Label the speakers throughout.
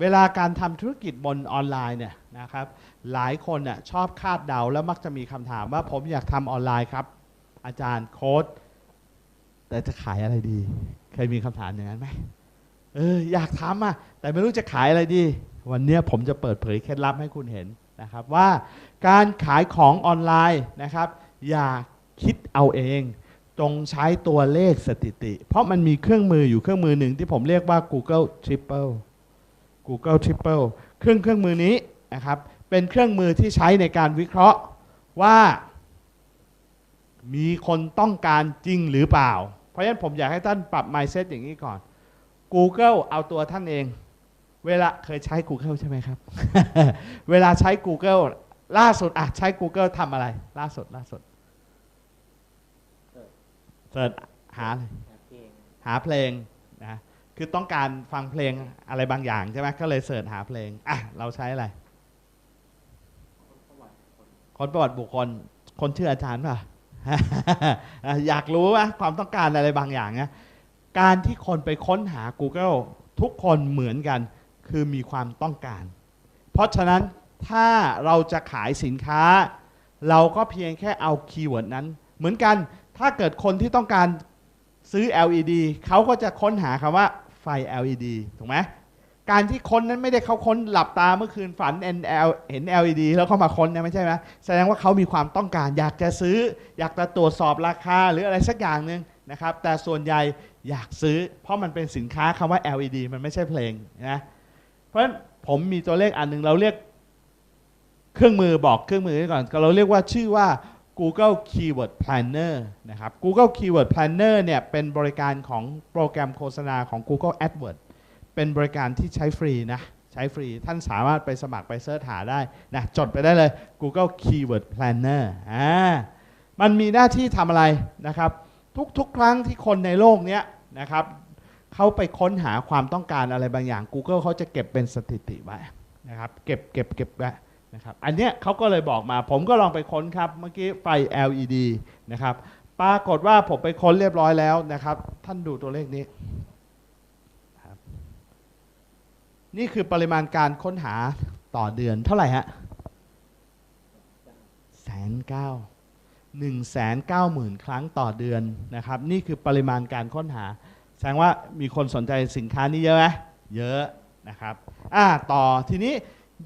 Speaker 1: เวลาการทำธุรกิจบนออนไลน์เนี่ยนะครับหลายคนน่ะชอบคาดเดาแล้วมักจะมีคำถามว่าผมอยากทำออนไลน์ครับ อาจารย์โค้ดแต่จะขายอะไรดี เคยมีคำถามอย่างนั้นไหมเอออยากทำอะแต่ไม่รู้จะขายอะไรดี วันนี้ผมจะเปิดเผยเคล็ดลับให้คุณเห็นนะครับว่าการขายของออนไลน์นะครับ อย่าคิดเอาเองจงใช้ตัวเลขสถิติ เพราะมันมีเครื่องมืออยู่เครื่องมือหนึ่งที่ผมเรียกว่า Google Triple Google Triple เครื่องเครื่องมือนี้นะครับเป็นเครื่องมือที่ใช้ในการวิเคราะห์ว่า มีคนต้องการจริงหรือเปล่า เพราะฉะนั้นผมอยากให้ท่านปรับ mindset อย่างนี้ก่อน Google เอาตัวท่านเอง เวลาเคยใช้ Google ใช่ไหมครับ เวลาใช้ Google ล่าสุดอะใช้ Google ทำอะไร ล่าสุดล่าสุดเสิร์ชหาอะไรหาเพลงนะ คือต้องการฟังเพลงอะไรบางอย่างใช่ไหมก็เลยเสิร์ชหาเพลงอะเราใช้อะไร คนประวัติบุคคล คนชื่ออาจารย์ป่ะอะ อยากรู้ว่าความต้องการอะไรบางอย่างนะการที่คนไปค้นหา Google ทุกคนเหมือนกัน คือมีความต้องการ เพราะฉะนั้นถ้าเราจะขายสินค้า เราก็เพียงแค่เอาคีย์เวิร์ดนั้น เหมือนกันถ้าเกิดคนที่ต้องการซื้อ LED เขาก็จะค้นหาคำว่า ไฟ LED ถูกไหมการที่ค้นนั้นไม่ได้เขาค้นหลับตาเมื่อคืนฝัน NL เห็น LED แล้วเขามาค้นเนี่ยไม่ใช่ไหมแสดงว่าเขามีความต้องการ อยากจะซื้อ อยากจะตรวจสอบราคาหรืออะไรสักอย่างหนึ่งนะครับ แต่ส่วนใหญ่อยากซื้อ เพราะมันเป็นสินค้าคำว่า LED มันไม่ใช่เพลงนะเพราะฉะนั้นผมมีตัวเลขอันหนึ่งเราเรียกเครื่องมือบอกเครื่องมือไว้ก่อนเราเรียกว่าชื่อว่า Google Keyword Planner นะครับ Google Keyword Planner เนี่ยเป็นบริการของโปรแกรมโฆษณาของ Google AdWords เป็นบริการที่ใช้ฟรีนะใช้ฟรีท่านสามารถไปสมัครไปเสิร์ชหาได้นะจดไปได้เลย Google Keyword Planner อ่ามันมีหน้าที่ทำอะไรนะครับ ทุกๆ ครั้งที่คนในโลกเนี้ยนะครับเขาไปค้นหาความต้องการอะไรบางอย่าง Google เขาจะเก็บเป็นสถิติไว้นะครับเก็บเก็บเก็บไว้ นะครับอันเนี้ยเขาก็เลยบอกมา ผมก็ลองไปค้นครับเมื่อกี้ไฟ LED นะครับปรากฏว่าผมไปค้นเรียบร้อยแล้วนะครับ ท่านดูตัวเลขนี้นี่คือปริมาณการค้นหาต่อเดือนเท่าไหร่ฮะแสนเก้าหนึ่งแสนเก้าหมื่นครั้งต่อเดือนนะครับ นี่คือปริมาณการค้นหา แสดงว่ามีคนสนใจสินค้านี้เยอะไหมเยอะนะครับอ่าต่อทีนี้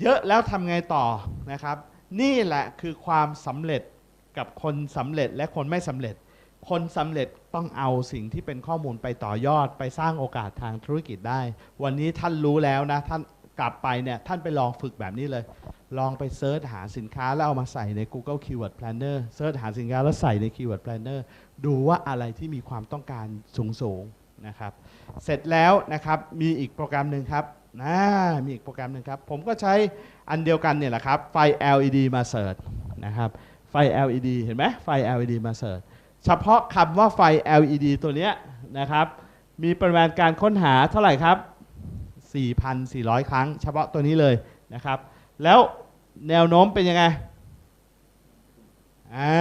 Speaker 1: เยอะแล้วทำไงต่อนะครับ นี่แหละคือความสำเร็จกับคนสำเร็จและคนไม่สำเร็จ คนสำเร็จต้องเอาสิ่งที่เป็นข้อมูลไปต่อยอดไปสร้างโอกาสทางธุรกิจได้ วันนี้ท่านรู้แล้วนะท่านกลับไปเนี่ยท่านไปลองฝึกแบบนี้เลย ลองไปเซิร์ชหาสินค้าแล้วเอามาใส่ใน Google Keyword Planner เซิร์ชหาสินค้าแล้วใส่ใน Keyword Planner ดูว่าอะไรที่มีความต้องการสูงๆนะครับ เสร็จแล้วนะครับมีอีกโปรแกรมหนึ่งครับ นะมีอีกโปรแกรมหนึ่งครับ ผมก็ใช้อันเดียวกันเนี่ยแหละครับ ไฟ LED มาเสิร์ชนะครับ ไฟ LED เห็นไหมไฟ LED มาเสิร์ชเฉพาะคำว่าไฟ LED ตัวเนี้ยนะครับ มีปริมาณการค้นหาเท่าไหร่ครับ 4,400 ครั้ง เฉพาะตัวนี้เลยนะครับ แล้วแนวโน้มเป็นยังไงอ่า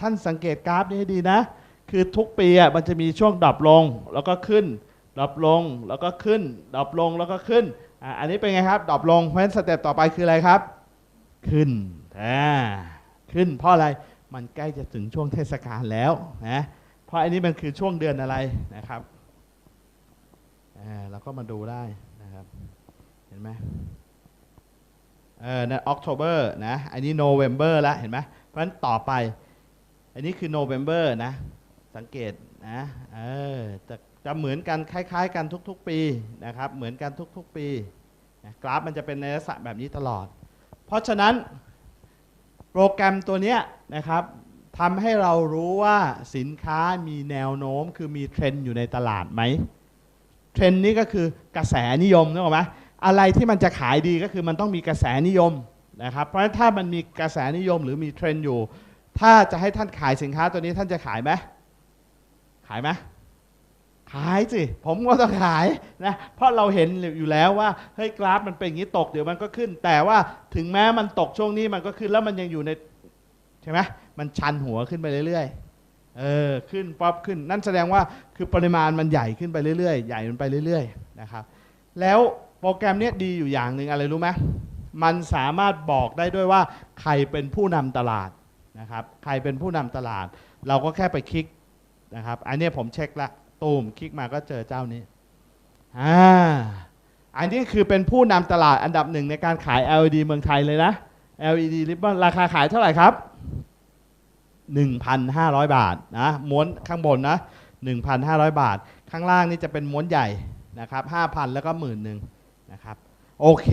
Speaker 1: ท่านสังเกตกราฟนี้ให้ดีนะ คือทุกปีอะมันจะมีช่วงดรอปลงแล้วก็ขึ้น ดรอปลงแล้วก็ขึ้นดรอปลงแล้วก็ขึ้นอะอันนี้เป็นไงครับดรอปลงเพราะฉะนั้นสเต็ปต่อไปคืออะไรครับ ขึ้นอ่าขึ้นเพราะอะไรมันใกล้จะถึงช่วงเทศกาลแล้วนะเพราะอันนี้มันคือช่วงเดือนอะไรนะครับอ่าเราก็มาดูได้นะครับเห็นไหมเออนั่น October นะอันนี้ November แล้วเห็นไหมเพราะฉะนั้นต่อไป อันนี้คือ November นะสังเกตนะเออจะ จะเหมือนกันคล้ายๆ กันทุกๆ ปีนะครับ เหมือนกันทุกๆ ปีกราฟมันจะเป็นในลักษณะแบบนี้ตลอด เพราะฉะนั้นโปรแกรมตัวนี้นะครับทำให้เรารู้ว่าสินค้ามีแนวโน้มคือมีเทรนด์อยู่ในตลาดไหมเทรนด์นี้ก็คือกระแสนิยมนึกออกไหมอะไรที่มันจะขายดีก็คือมันต้องมีกระแสนิยมนะครับเพราะฉะนั้นถ้ามันมีกระแสนิยมหรือมีเทรนด์อยู่ ถ้าจะให้ท่านขายสินค้าตัวนี้ท่านจะขายไหมขายไหมายสิ ผมก็ต้องขายนะเพราะเราเห็นอยู่แล้วว่าเฮ้ยกราฟมันเป็นอย่างนี้ตกเดี๋ยวมันก็ขึ้น แต่ว่าถึงแม้มันตกช่วงนี้มันก็ขึ้นแล้วมันยังอยู่ในใช่ไหมมันชันหัวขึ้นไปเรื่อยๆเออขึ้นป๊อปขึ้น นั่นแสดงว่าคือปริมาณมันใหญ่ขึ้นไปเรื่อยๆ ใหญ่มันไปเรื่อยๆนะครับแล้วโปรแกรมนี้ดีอยู่อย่างหนึ่งอะไรรู้ไหมมันสามารถบอกได้ด้วยว่าใครเป็นผู้นำตลาดนะครับใครเป็นผู้นำตลาด เราก็แค่ไปคลิกนะครับอันนี้ผมเช็คละ ตูมคลิกมาก็เจอเจ้านี้อ่าอันนี้คือเป็นผู้นำตลาดอันดับหนึ่งในการขาย LED เมืองไทยเลยนะ LED ribbon ราคาขายเท่าไหร่ครับ 1,500 บาทนะม้วนข้างบนนะ 1,500 บาท ข้างล่างนี่จะเป็นม้วนใหญ่นะครับ5,000 แล้วก็หมื่นหนึ่งนะครับ โอเค